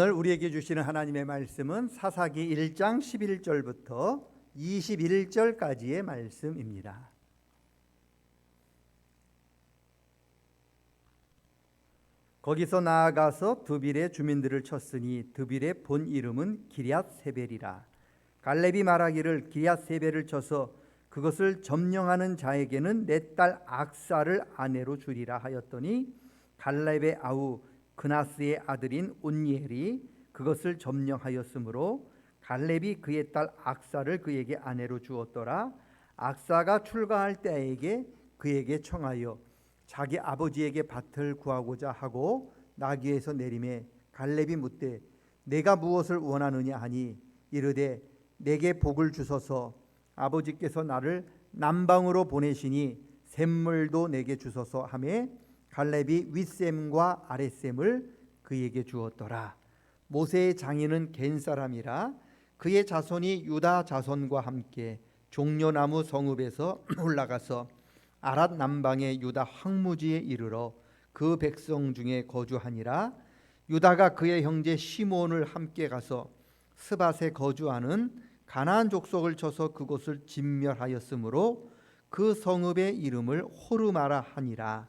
오늘 우리에게 주시는 하나님의 말씀은 사사기 1장 11절부터 21절까지의 말씀입니다. 거기서 나아가서 드빌의 주민들을 쳤으니 드빌의 본 이름은 기리앗 세벨이라 갈렙이 말하기를 기리앗 세벨을 쳐서 그것을 점령하는 자에게는 내 딸 악사를 아내로 주리라 하였더니 갈렙의 아우 그나스의 아들인 온니엘이 그것을 점령하였으므로 갈렙이 그의 딸 악사를 그에게 아내로 주었더라. 악사가 출가할 때에게 그에게 청하여 자기 아버지에게 밭을 구하고자 하고 나귀에서 내림에 갈렙이 묻되 내가 무엇을 원하느냐 하니 이르되 내게 복을 주소서. 아버지께서 나를 남방으로 보내시니 샘물도 내게 주소서 하매 갈렙이 윗샘과 아랫샘을 그에게 주었더라. 모세의 장인은 겐 사람이라 그의 자손이 유다 자손과 함께 종려나무 성읍에서 올라가서 아랏 남방의 유다 황무지에 이르러 그 백성 중에 거주하니라. 유다가 그의 형제 시몬을 함께 가서 스밧에 거주하는 가나안 족속을 쳐서 그곳을 진멸하였으므로 그 성읍의 이름을 호르마라 하니라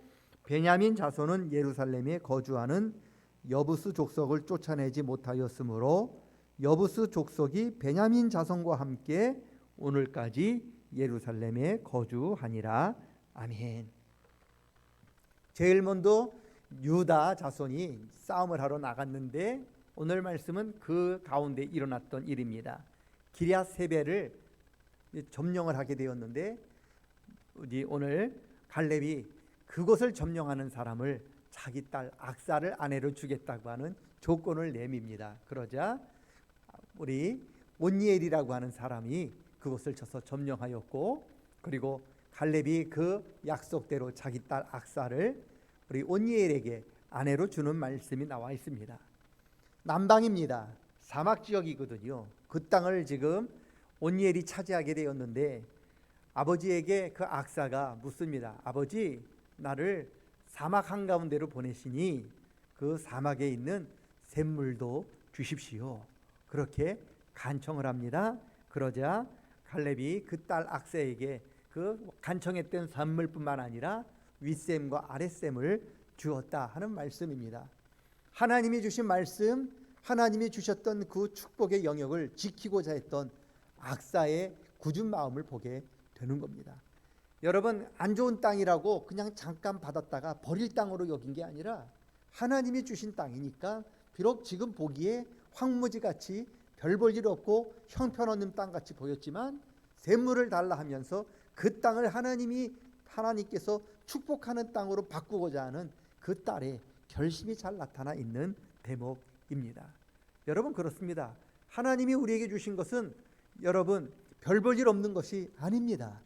베냐민 자손은 예루살렘에 거주하는 여부스 족속을 쫓아내지 못하였으므로 여부스 족속이 베냐민 자손과 함께 오늘까지 예루살렘에 거주하니라 아멘. 제일 먼저 유다 자손이 싸움을 하러 나갔는데 오늘 말씀은 그 가운데 일어났던 일입니다. 기리앗 세배를 점령을 하게 되었는데 우리 오늘 갈렙이 그것을 점령하는 사람을 자기 딸 악사를 아내로 주겠다고 하는 조건을 내밉니다. 그러자 우리 온니엘이라고 하는 사람이 그것을 쳐서 점령하였고 그리고 갈렙이 그 약속대로 자기 딸 악사를 우리 온니엘에게 아내로 주는 말씀이 나와 있습니다. 남방입니다. 사막 지역이거든요. 그 땅을 지금 온니엘이 차지하게 되었는데 아버지에게 그 악사가 묻습니다. 아버지, 나를 사막 한가운데로 보내시니 그 사막에 있는 샘물도 주십시오. 그렇게 간청을 합니다. 그러자 갈렙이 그 딸 악사에게 그 간청했던 산물뿐만 아니라 윗샘과 아랫샘을 주었다 하는 말씀입니다. 하나님이 주신 말씀, 하나님이 주셨던 그 축복의 영역을 지키고자 했던 악사의 굳은 마음을 보게 되는 겁니다. 여러분 안 좋은 땅이라고 그냥 잠깐 받았다가 버릴 땅으로 여긴 게 아니라 하나님이 주신 땅이니까 비록 지금 보기에 황무지 같이 별 볼 일 없고 형편없는 땅 같이 보였지만 샘물을 달라 하면서 그 땅을 하나님이 하나님께서 축복하는 땅으로 바꾸고자 하는 그 딸의 결심이 잘 나타나 있는 대목입니다. 여러분 그렇습니다. 하나님이 우리에게 주신 것은 여러분 별 볼 일 없는 것이 아닙니다.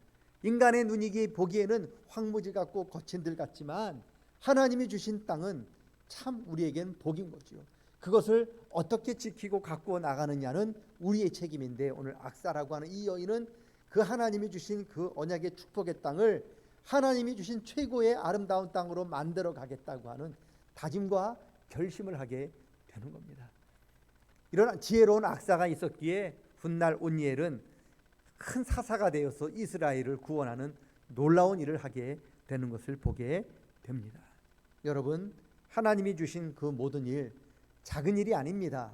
인간의 눈이 보기에는 황무지 같고 거친 들 같지만 하나님이 주신 땅은 참 우리에겐 복인 거죠. 그것을 어떻게 지키고 갖고 나가느냐는 우리의 책임인데 오늘 악사라고 하는 이 여인은 그 하나님이 주신 그 언약의 축복의 땅을 하나님이 주신 최고의 아름다운 땅으로 만들어 가겠다고 하는 다짐과 결심을 하게 되는 겁니다. 이런 지혜로운 악사가 있었기에 훗날 온니엘은 큰 사사가 되어서 이스라엘을 구원하는 놀라운 일을 하게 되는 것을 보게 됩니다. 여러분, 하나님이 주신 그 모든 일 작은 일이 아닙니다.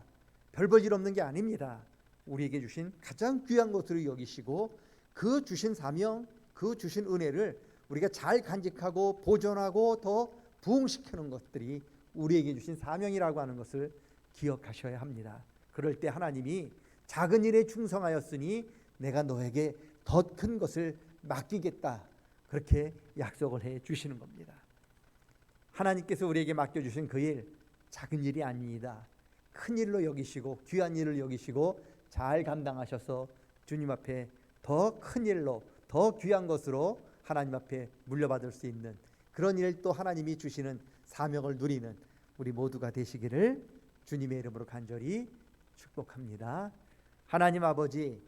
별볼일 없는 게 아닙니다. 우리에게 주신 가장 귀한 것으로 여기시고 그 주신 사명, 그 주신 은혜를 우리가 잘 간직하고 보존하고 더 부흥시키는 것들이 우리에게 주신 사명이라고 하는 것을 기억하셔야 합니다. 그럴 때 하나님이 작은 일에 충성하였으니 내가 너에게 더 큰 것을 맡기겠다. 그렇게 약속을 해 주시는 겁니다. 하나님께서 우리에게 맡겨 주신 그 일 작은 일이 아닙니다. 큰 일로 여기시고 귀한 일을 여기시고 잘 감당하셔서 주님 앞에 더 큰 일로 더 귀한 것으로 하나님 앞에 물려받을 수 있는 그런 일 또 하나님이 주시는 사명을 누리는 우리 모두가 되시기를 주님의 이름으로 간절히 축복합니다. 하나님 아버지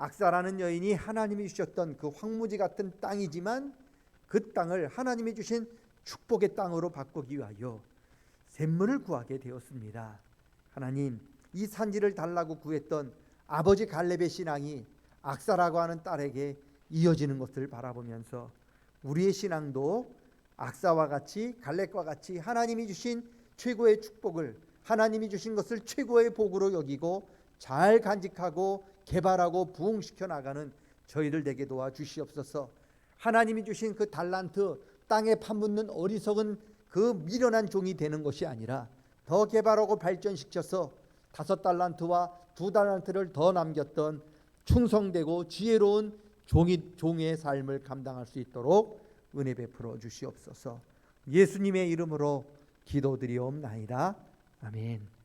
악사라는 여인이 하나님이 주셨던 그 황무지 같은 땅이지만 그 땅을 하나님이 주신 축복의 땅으로 바꾸기 위하여 샘물을 구하게 되었습니다. 하나님 이 산지를 달라고 구했던 아버지 갈렙의 신앙이 악사라고 하는 딸에게 이어지는 것을 바라보면서 우리의 신앙도 악사와 같이 갈렙과 같이 하나님이 주신 최고의 축복을 하나님이 주신 것을 최고의 복으로 여기고 잘 간직하고 개발하고 부흥시켜 나가는 저희들 되게 도와 주시옵소서. 하나님이 주신 그 달란트 땅에 파묻는 어리석은 그 미련한 종이 되는 것이 아니라 더 개발하고 발전시켜서 다섯 달란트와 두 달란트를 더 남겼던 충성되고 지혜로운 종이 종의 삶을 감당할 수 있도록 은혜 베풀어 주시옵소서. 예수님의 이름으로 기도드리옵나이다. 아멘.